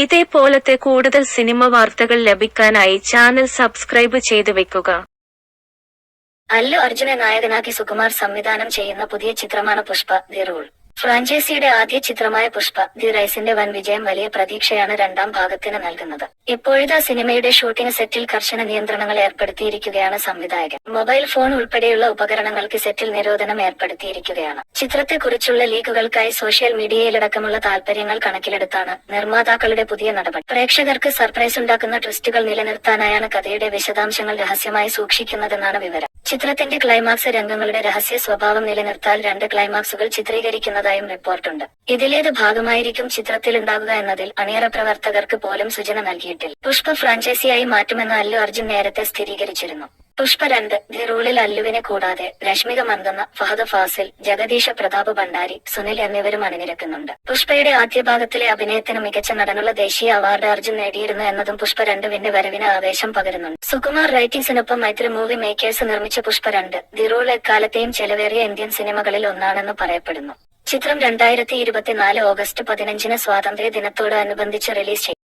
ഇതേപോലത്തെ കൂടുതൽ സിനിമ വാർത്തകൾ ലഭിക്കാനായി ചാനൽ സബ്സ്ക്രൈബ് ചെയ്തു വെക്കുക. അല്ലു അർജുന നായകനാക്കി സുകുമാർ സംവിധാനം ചെയ്യുന്ന പുതിയ ചിത്രമാണ് പുഷ്പ ദി റൂൾ. ഫ്രാഞ്ചൈസിയുടെ ആദ്യ ചിത്രമായ പുഷ്പ ദി റൈസിന്റെ വൻ വിജയം വലിയ പ്രതീക്ഷയാണ് രണ്ടാം ഭാഗത്തിന് നൽകുന്നത്. ഇപ്പോഴത്തെ സിനിമയുടെ ഷൂട്ടിംഗ് സെറ്റിൽ കർശന നിയന്ത്രണങ്ങൾ ഏർപ്പെടുത്തിയിരിക്കുകയാണ് സംവിധായകൻ. മൊബൈൽ ഫോൺ ഉൾപ്പെടെയുള്ള ഉപകരണങ്ങൾക്ക് സെറ്റിൽ നിരോധനം ഏർപ്പെടുത്തിയിരിക്കുകയാണ്. ചിത്രത്തെക്കുറിച്ചുള്ള ലീക്കുകൾക്കായി സോഷ്യൽ മീഡിയയിലടക്കമുള്ള താൽപര്യങ്ങൾ കണക്കിലെടുത്താണ് നിർമ്മാതാക്കളുടെ പുതിയ നടപടി. പ്രേക്ഷകർക്ക് സർപ്രൈസ് ഉണ്ടാക്കുന്ന ട്വിസ്റ്റുകൾ നിലനിർത്താനായാണ് കഥയുടെ വിശദാംശങ്ങൾ രഹസ്യമായി സൂക്ഷിക്കുന്നതെന്നാണ് വിവരം. ചിത്രത്തിന്റെ ക്ലൈമാക്സ് രംഗങ്ങളുടെ രഹസ്യ സ്വഭാവം നിലനിർത്താൻ രണ്ട് ക്ലൈമാക്സുകൾ ചിത്രീകരിക്കുന്നതായും റിപ്പോർട്ടുണ്ട്. ഇതിലേത് ഭാഗമായിരിക്കും ചിത്രത്തിൽ ഉണ്ടാകുക എന്നതിൽ അണിയറ പ്രവർത്തകർക്ക് പോലും സൂചന നൽകിയിട്ടില്ല. പുഷ്പ ഫ്രാഞ്ചൈസിയായി മാറ്റുമെന്ന് അല്ലു അർജുൻ നേരത്തെ സ്ഥിരീകരിച്ചിരുന്നു. പുഷ്പ രണ്ട് ദി റൂളിൽ അല്ലുവിനെ കൂടാതെ രശ്മിക മന്ദന്ന ഫഹദ് ഫാസിൽ ജഗദീഷ പ്രതാപ് ഭണ്ഡാരി സുനിൽ എന്നിവരും അണിനിരക്കുന്നുണ്ട്. പുഷ്പയുടെ ആദ്യ ഭാഗത്തിലെ അഭിനയത്തിന് മികച്ച നടനുള്ള ദേശീയ അവാർഡ് അർജുൻ നേടിയിരുന്നു എന്നതും പുഷ്പ രണ്ടുവിന്റെ വരവിന് ആവേശം പകരുന്നുണ്ട്. സുകുമാർ റൈറ്റിംഗ്സിനൊപ്പം മൈത്രി മൂവി മേക്കേഴ്സ് നിർമ്മിച്ച പുഷ്പ രണ്ട് ദി റൂൾ എക്കാലത്തെയും ചെലവേറിയ ഇന്ത്യൻ സിനിമകളിൽ ഒന്നാണെന്ന് പറയപ്പെടുന്നു. ചിത്രം രണ്ടായിരത്തി ഇരുപത്തിനാല് ഓഗസ്റ്റ് പതിനഞ്ചിന് സ്വാതന്ത്ര്യ ദിനത്തോട് അനുബന്ധിച്ച് റിലീസ് ചെയ്യും